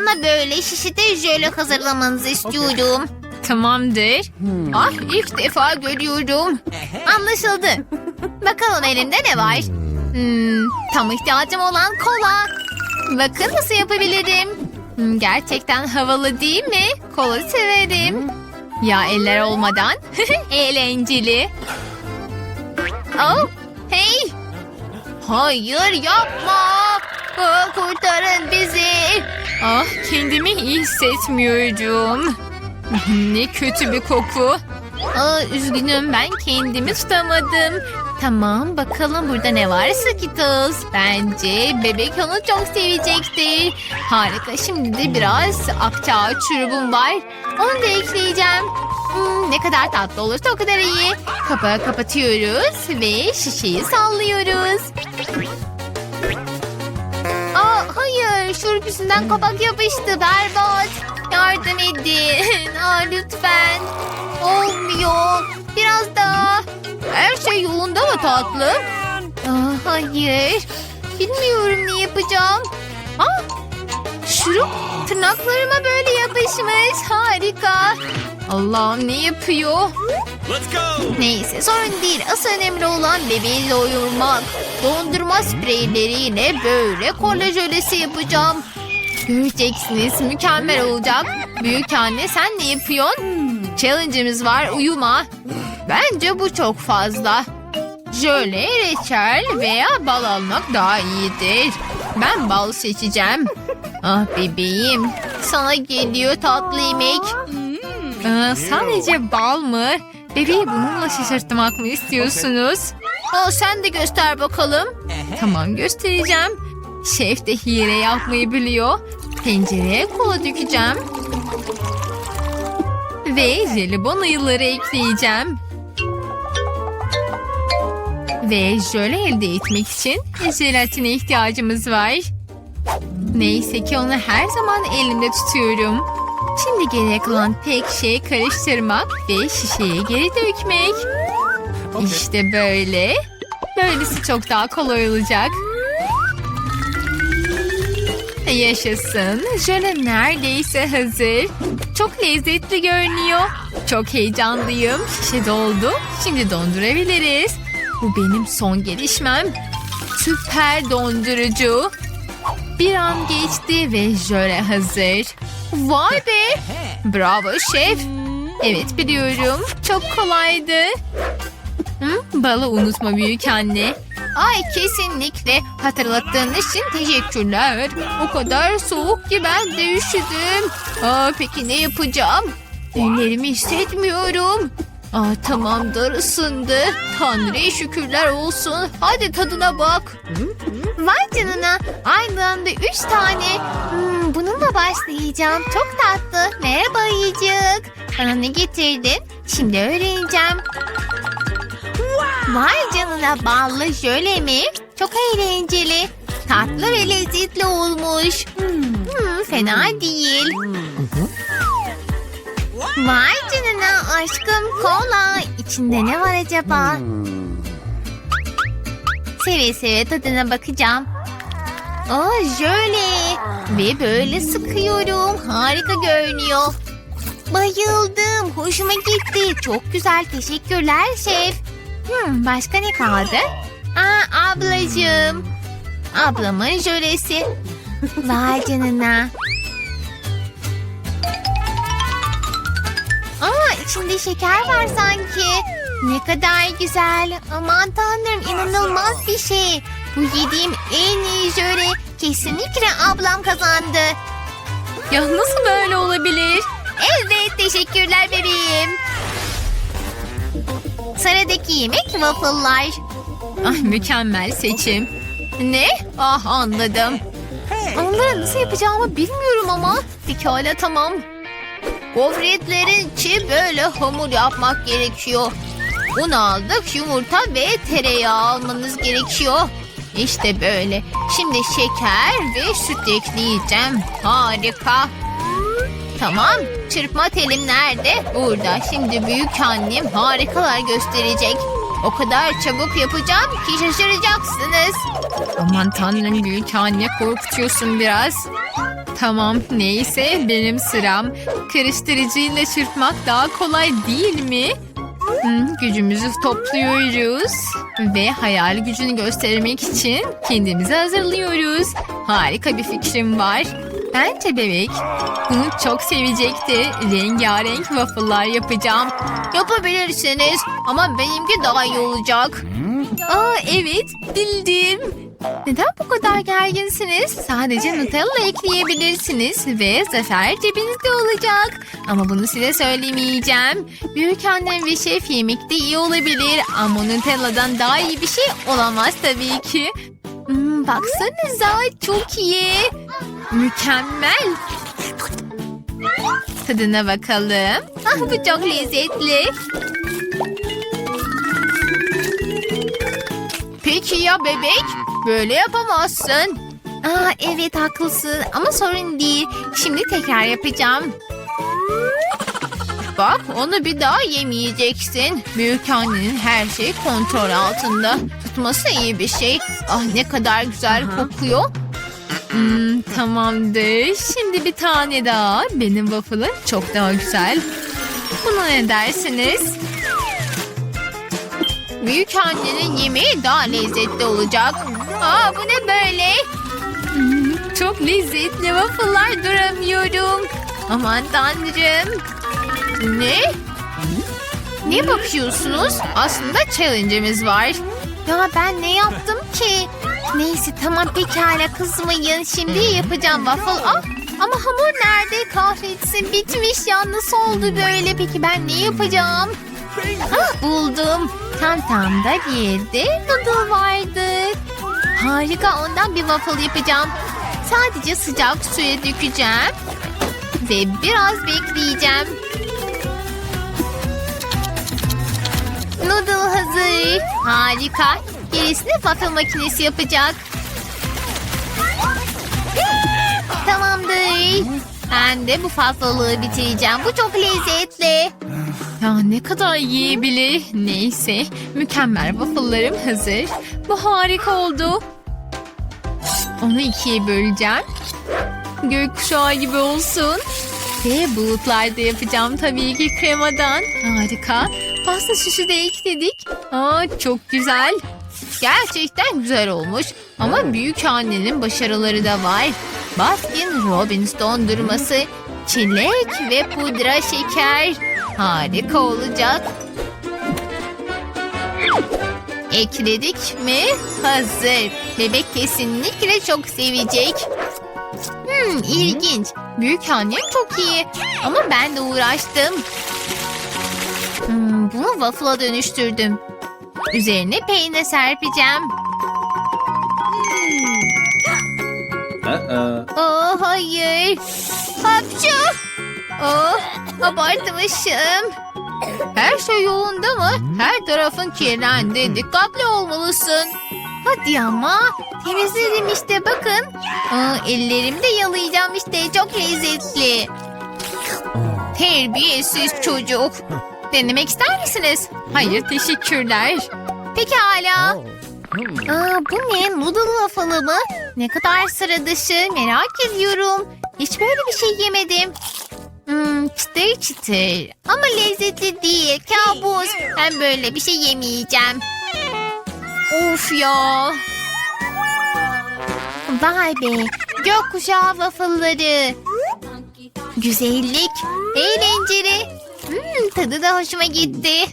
Bana böyle şişede jöle hazırlamanızı istiyorum. Tamamdır. Ah ilk defa görüyorum. Anlaşıldı. Bakalım elimde ne var? Hmm, tam ihtiyacım olan kola. Bakın nasıl yapabilirim. Hmm, gerçekten havalı değil mi? Kola severim. Ya eller olmadan. Eğlenceli. Oh, hey! Hayır yapma! Aa, kurtarın bizi! Ah kendimi iyi hissetmiyorum. Ne kötü bir koku. Aa, üzgünüm ben kendimi tutamadım. Tamam bakalım burada ne var Skittles. Bence bebek onu çok sevecektir. Harika şimdi de biraz akçaağ çürübüm var. Onu da ekleyeceğim. Hmm, ne kadar tatlı olursa o kadar iyi. Kapağı kapatıyoruz ve şişeyi sallıyoruz. Aa, hayır şurup yüzünden kapak yapıştı berbat. Yardım edin. Aa, lütfen. Olmuyor. Biraz daha. Her şey yolunda mı tatlım? Aa, hayır. Bilmiyorum ne yapacağım. Aa, şurup tırnaklarıma böyle yapışmış. Harika. Allah'ım ne yapıyor? Let's go! Neyse sorun değil. Asıl önemli olan bebeği doyurmak. Dondurma spreyleriyle böyle kola jölesi yapacağım. Göreceksiniz mükemmel olacak. Büyük anne sen ne yapıyorsun? Challenge'ımız var uyuma. Bence bu çok fazla. Jöle, reçel veya bal almak daha iyidir. Ben bal seçeceğim. Ah bebeğim. Sana geliyor tatlı yemek. Aa, sadece bal mı? Bebeği bununla şaşırtmak mı istiyorsunuz? Aa, sen de göster bakalım. Tamam göstereceğim. Şef de hile yapmayı biliyor. Tencereye kola dökeceğim. Ve jelibon ayıları ekleyeceğim. Ve jöle elde etmek için jelatine ihtiyacımız var. Neyse ki onu her zaman elimde tutuyorum. Şimdi geriye kalan tek şey karıştırmak ve şişeye geri dökmek. İşte böyle. Böylesi çok daha kolay olacak. Yaşasın. Jöle neredeyse hazır. Çok lezzetli görünüyor. Çok heyecanlıyım. Şişe doldu. Şimdi dondurabiliriz. Bu benim son gelişmem. Süper dondurucu. Bir an geçti ve jöle hazır. Vay be. Bravo şef. Evet biliyorum. Çok kolaydı. Hı, balı unutma büyük anne. Ay kesinlikle hatırlattığın için teşekkürler. O kadar soğuk ki ben de üşüdüm. Aa, peki ne yapacağım? Ellerimi hissetmiyorum. Aa, tamamdır ısındı. Tanrı'ya şükürler olsun. Hadi tadına bak. Vay canına. Aynı anda üç tane. Hmm, bununla başlayacağım. Çok tatlı. Merhaba ayıcık. Bana ne getirdin? Şimdi öğreneceğim. Vay canına ballı jöle mi? Çok eğlenceli. Tatlı ve lezzetli olmuş. Hmm, fena değil. Vay canına aşkım kola. İçinde ne var acaba? Seve seve tadına bakacağım. Aa jöle. Ve böyle sıkıyorum. Harika görünüyor. Bayıldım. Hoşuma gitti. Çok güzel. Teşekkürler şef. Hmm, başka ne kaldı? Aa ablacığım. Ablamın jölesi. Vay canına. Aa içinde şeker var sanki. Ne kadar güzel. Aman tanrım inanılmaz bir şey. Bu yediğim en iyi jöle. Kesinlikle ablam kazandı. Ya nasıl böyle olabilir? Evet teşekkürler bebeğim. Sıradaki yemek waffle'lar. Ah mükemmel seçim. Ne? Ah anladım. Onları nasıl yapacağımı bilmiyorum ama. Pekala tamam. Gofretlerin içi böyle hamur yapmak gerekiyor. Un aldık, yumurta ve tereyağı almanız gerekiyor. İşte böyle. Şimdi şeker ve süt ekleyeceğim. Harika. Tamam. Çırpma telim nerede? Burada. Şimdi büyük annem harikalar gösterecek. O kadar çabuk yapacağım ki şaşıracaksınız. Aman tanrım büyük anne korkutuyorsun biraz. Tamam neyse benim sıram. Karıştırıcıyla çırpmak daha kolay değil mi? Hmm, gücümüzü topluyoruz ve hayal gücünü göstermek için kendimizi hazırlıyoruz. Harika bir fikrim var. Bence bebek bunu çok sevecekti. Rengarenk waffle'lar yapacağım. Yapabilirsiniz ama benimki daha iyi olacak. Aa evet bildim. Neden bu kadar gerginsiniz? Sadece Nutella ekleyebilirsiniz ve zafer cebinizde olacak. Ama bunu size söylemeyeceğim. Büyük annem ve şef yemekte iyi olabilir ama Nutella'dan daha iyi bir şey olamaz tabii ki. Hmm, baksanıza çok iyi. Mükemmel. Tadına bakalım. Ah bu çok lezzetli. Peki ya bebek? Böyle yapamazsın. Aa evet haklısın ama sorun değil. Şimdi tekrar yapacağım. Bak onu bir daha yemeyeceksin. Büyük annenin her şeyi kontrol altında. Tutması iyi bir şey. Ah ne kadar güzel kokuyor. Hmm, tamamdır. Şimdi bir tane daha. Benim waffle'ım çok daha güzel. Buna ne dersiniz? Büyük annenin yemeği daha lezzetli olacak. Aa bu ne böyle? Hmm, çok lezzetli waffle'lar duramıyorum. Aman tanrım. Ne? Ne bakıyorsunuz? Aslında challenge'imiz var. Ya ben ne yaptım ki? Neyse tamam pekala kızmayın. Şimdi yapacağım waffle. Ah, ama hamur nerede? Kahretsin bitmiş ya. Nasıl oldu böyle? Peki ben ne yapacağım? Ah buldum. Tam tam da bir yerde noodle vardı. Harika ondan bir waffle yapacağım. Sadece sıcak suya dökeceğim. Ve biraz bekleyeceğim. Noodle hazır. Harika. Gerisini waffle makinesi yapacak. Tamamdır. Ben de bu fazlalığı bitireceğim. Bu çok lezzetli. Ya ne kadar yiyebilir. Neyse. Mükemmel waffle'larım hazır. Bu harika oldu. Onu ikiye böleceğim. Gökkuşağı gibi olsun. Ve bulutlarda yapacağım tabii ki kremadan. Harika. Pasta süsü de ekledik. Aa, çok güzel. Gerçekten güzel olmuş. Ama büyük annenin başarıları da var. Baskin Robbins dondurması, çilek ve pudra şeker. Harika olacak. Ekledik mi? Hazır. Bebek kesinlikle çok sevecek. Hmm, ilginç. Büyük annem çok iyi. Ama ben de uğraştım. Hmm, bunu waffle'a dönüştürdüm. Üzerine peynir serpeceğim. Uh-uh. Oh hayır. Hapçı. Oh abartmışım. Her şey yolunda mı? Her tarafın kirlendi. Dikkatli olmalısın. Hadi ama. Temizledim işte bakın. Aa, ellerimde yalayacağım işte. Çok lezzetli. Terbiyesiz çocuk. Denemek ister misiniz? Hayır teşekkürler. Pekala. Aa, bu ne? Noodle waffle'ı mı? Ne kadar sıra dışı merak ediyorum. Hiç böyle bir şey yemedim. Hmm, çıtır çıtır. Ama lezzetli değil. Kabus. Ben böyle bir şey yemeyeceğim. Of ya. Vay be. Gökkuşağı waffle'ları. Güzellik. Eğlenceli. Hmm, tadı da hoşuma gitti.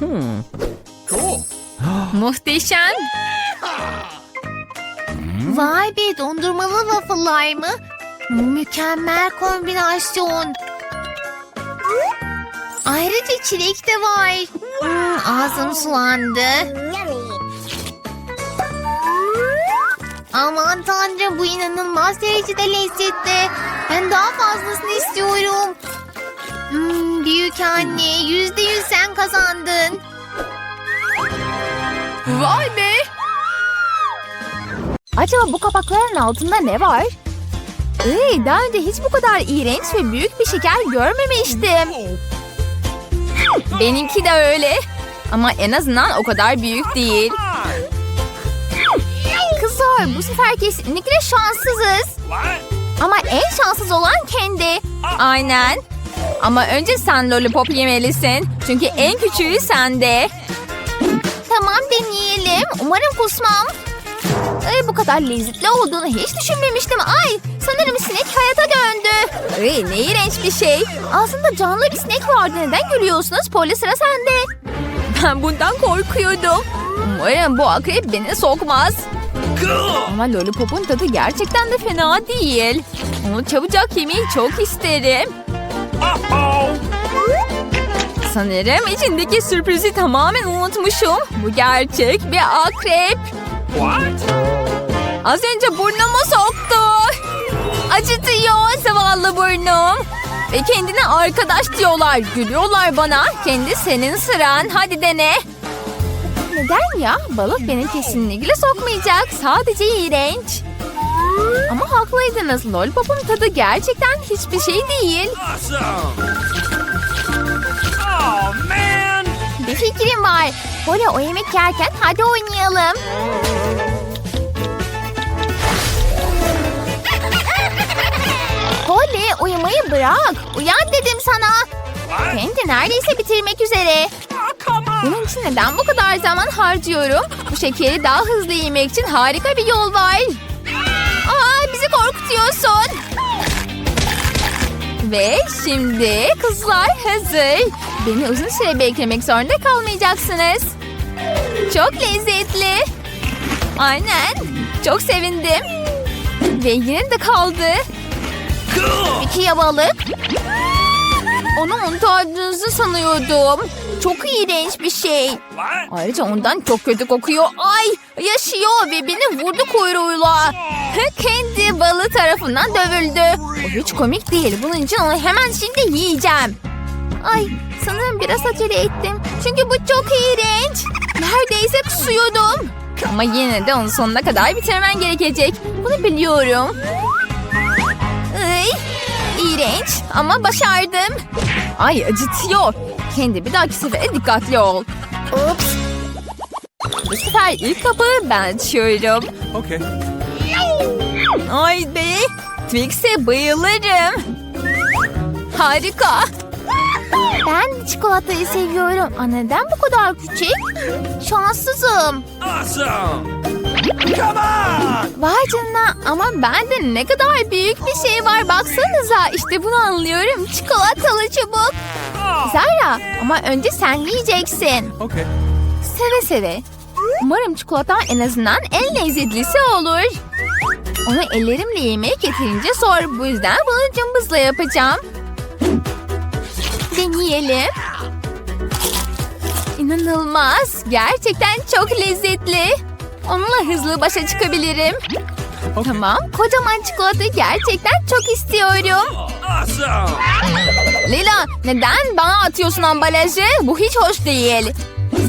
Muhteşem. Vay be dondurmalı waffle'lar mı? Mükemmel kombinasyon. Ayrıca çilek de var. Hmm, ağzım sulandı. Aman tanrım bu inanılmaz derecede lezzetli. Ben daha fazlasını istiyorum. Hmm, büyük anne yüzde yüz sen kazandın. Vay be. Acaba bu kapakların altında ne var? Ee, daha önce hiç bu kadar iğrenç ve büyük bir şeker görmemiştim. Benimki de öyle. Ama en azından o kadar büyük değil. Kızlar bu sefer kesinlikle şanssızız. Ama en şanssız olan kendi. Aynen. Ama önce sen lollipop yemelisin. Çünkü en küçüğü sende. Tamam deneyelim. Umarım kusmam. Ay, bu kadar lezzetli olduğunu hiç düşünmemiştim. Ay sanırım sinek hayata döndü. Ay, ne iğrenç bir şey. Aslında canlı bir sinek vardı. Neden gülüyorsunuz? Poli sıra sende. Ben bundan korkuyordum. Umarım bu akrep beni sokmaz. Ama lollipopun tadı gerçekten de fena değil. Onu çabucak yemeyi çok isterim. Sanırım içindeki sürprizi tamamen unutmuşum. Bu gerçek bir akrep. Az önce burnumu soktu. Acıtıyor zavallı burnum. Ve kendine arkadaş diyorlar. Gülüyorlar bana. Kendi senin sıran. Hadi dene. Neden ya? Balık beni kesinlikle sokmayacak. Sadece iğrenç. Ama haklıydınız. Lollipop'un tadı gerçekten hiçbir şey değil. Awesome! Oh man! Bir fikrim var. Böyle o yemek yerken hadi oynayalım. Holly uyumayı bırak. Uyan dedim sana. Kendi neredeyse bitirmek üzere. Bunun için neden bu kadar zaman harcıyorum? Bu şekeri daha hızlı yemek için harika bir yol var. Aa, bizi korkutuyorsun. Ve şimdi kızlar hazır. Beni uzun süre beklemek zorunda kalmayacaksınız. Çok lezzetli. Aynen. Çok sevindim. Ve yine de kaldı. Cool! Peki ya balık? Onu unuttardığınızı sanıyordum. Çok iğrenç bir şey. Ayrıca ondan çok kötü kokuyor. Ay yaşıyor ve beni vurdu kuyruğuyla. Kendi balığı tarafından dövüldü. O hiç komik değil. Bunun için onu hemen şimdi yiyeceğim. Ay sanırım biraz acele ettim. Çünkü bu çok iğrenç. Neredeyse kusuyordum. Ama yine de onu sonuna kadar bitirmen gerekecek. Bunu biliyorum. Ay, iğrenç ama başardım. Ay acıtıyor. Kendi bir dahaki sefere dikkatli ol. Ups. Bu sefer ilk kapıyı ben açıyorum. Okay. Ay be. Twix'e bayılırım. Harika. Ben çikolatayı seviyorum. Aa, neden bu kadar küçük? Şanssızım. Awesome! Come on! Vay canına ama bende ne kadar büyük bir şey var baksanıza. İşte bunu anlıyorum. Çikolatalı çubuk. Oh, Zara ama önce sen yiyeceksin. okay. Seve seve. Umarım çikolata en azından en lezzetlisi olur. Onu ellerimle yemek yeterince zor. Bu yüzden bunu cımbızla yapacağım. Deneyelim. İnanılmaz. Gerçekten çok lezzetli. Onunla hızlı başa çıkabilirim. Tamam. Kocaman çikolatayı gerçekten çok istiyorum. Awesome! Lila neden bana atıyorsun ambalajı? Bu hiç hoş değil.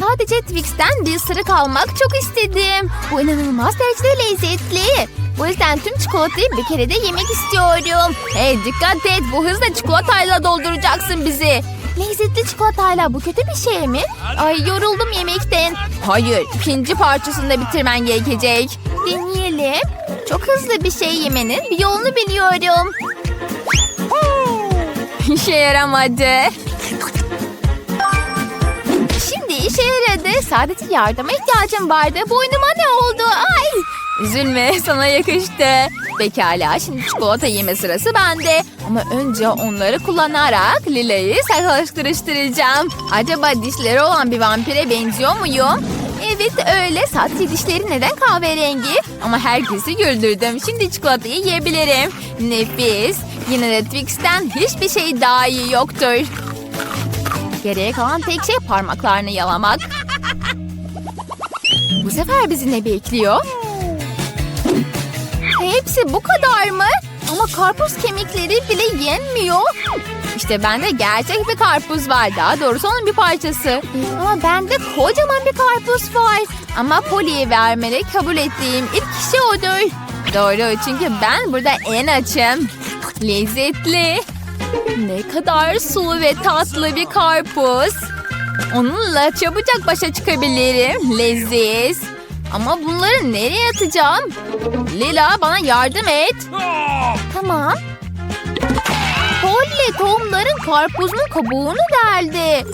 Sadece Twix'ten bir ısırık almak çok istedim. Bu inanılmaz derecede lezzetli. Bu yüzden tüm çikolatayı bir kere de yemek istiyorum. Hey dikkat et bu hızla çikolatayla dolduracaksın bizi. Lezzetli çikolatayla bu kötü bir şey mi? Ay yoruldum yemekten. Hayır ikinci parçasını da bitirmen gerekecek. Deneyelim. Çok hızlı bir şey yemenin bir yolunu biliyorum. İşe yaramadı. Şimdi işe yaradı. Sadece yardıma ihtiyacım vardı. Boynuma ne oldu? Ay! Üzülme sana yakıştı. Pekala şimdi çikolata yeme sırası bende. Ama önce onları kullanarak Lila'yı saklaştırıştıracağım. Acaba dişleri olan bir vampire benziyor muyum? Evet öyle. Sadece dişleri neden kahverengi? Ama herkesi güldürdüm. Şimdi çikolatayı yiyebilirim. Nefis. Yine de Twix'ten hiçbir şey daha iyi yoktur. Geriye kalan tek şey parmaklarını yalamak. Bu sefer bizi ne bekliyor? Hepsi bu kadar mı? Ama karpuz kemikleri bile yenmiyor. İşte bende gerçek bir karpuz var. Daha doğrusu onun bir parçası. Ama bende kocaman bir karpuz var. Ama Poli'ye vermeli kabul ettiğim ilk kişi odur. Doğru çünkü ben burada en açım. Lezzetli. Ne kadar sulu ve tatlı bir karpuz. Onunla çabucak başa çıkabilirim. Leziz. Ama bunları nereye atacağım? Lila bana yardım et. Tamam. Polly tohumların karpuzun kabuğunu deldi.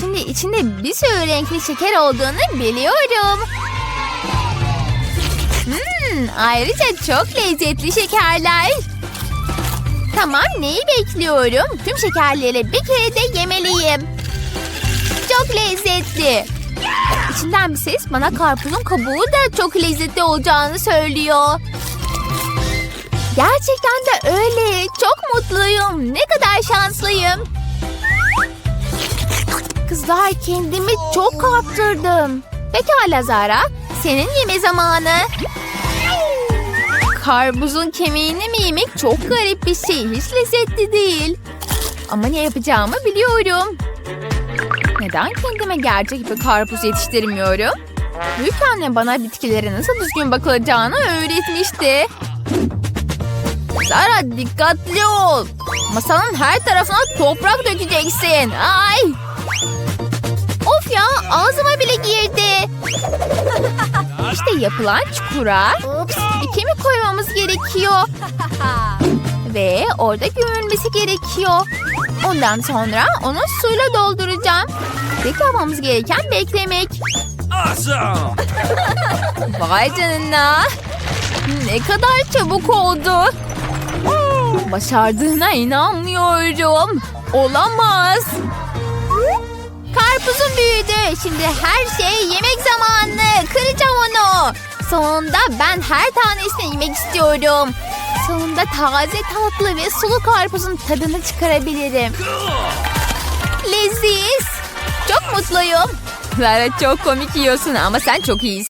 Şimdi içinde bir sürü renkli şeker olduğunu biliyorum. Hmm, ayrıca çok lezzetli şekerler. Tamam neyi bekliyorum? Tüm şekerleri bir kere de yemeliyim. Çok lezzetli. İçinden bir ses bana karpuzun kabuğu da çok lezzetli olacağını söylüyor. Gerçekten de öyle. Çok mutluyum. Ne kadar şanslıyım. Kızlar kendimi çok kaptırdım. Pekala Zara. Senin yeme zamanı. Karbuzun kemiğini mi yemek çok garip bir şey. Hiç lezzetli değil. Ama ne yapacağımı biliyorum. Neden kendime gerçek bir karpuz yetiştirmiyorum? Büyük anne bana bitkilere nasıl düzgün bakılacağını öğretmişti. Sara dikkatli ol. Masanın her tarafına toprak dökeceksin. Ay. Of ya ağzıma bile girdi. İşte yapılan çukura bir kemik koymamız gerekiyor. Ve orada gömülmesi gerekiyor. Ondan sonra onu suyla dolduracağım. Tek yapmamız gereken beklemek. Awesome! Vay canına. Ne kadar çabuk oldu. Başardığına inanmıyorum. Olamaz. Karpuzum büyüdü. Şimdi her şey yemek zamanı. Kıracağım onu. Sonunda ben her tanesini yemek istiyorum. Sonunda taze tatlı ve sulu karpuzun tadını çıkarabilirim. Leziz. Çok mutluyum. Lara çok komik yiyorsun ama sen çok iyisin.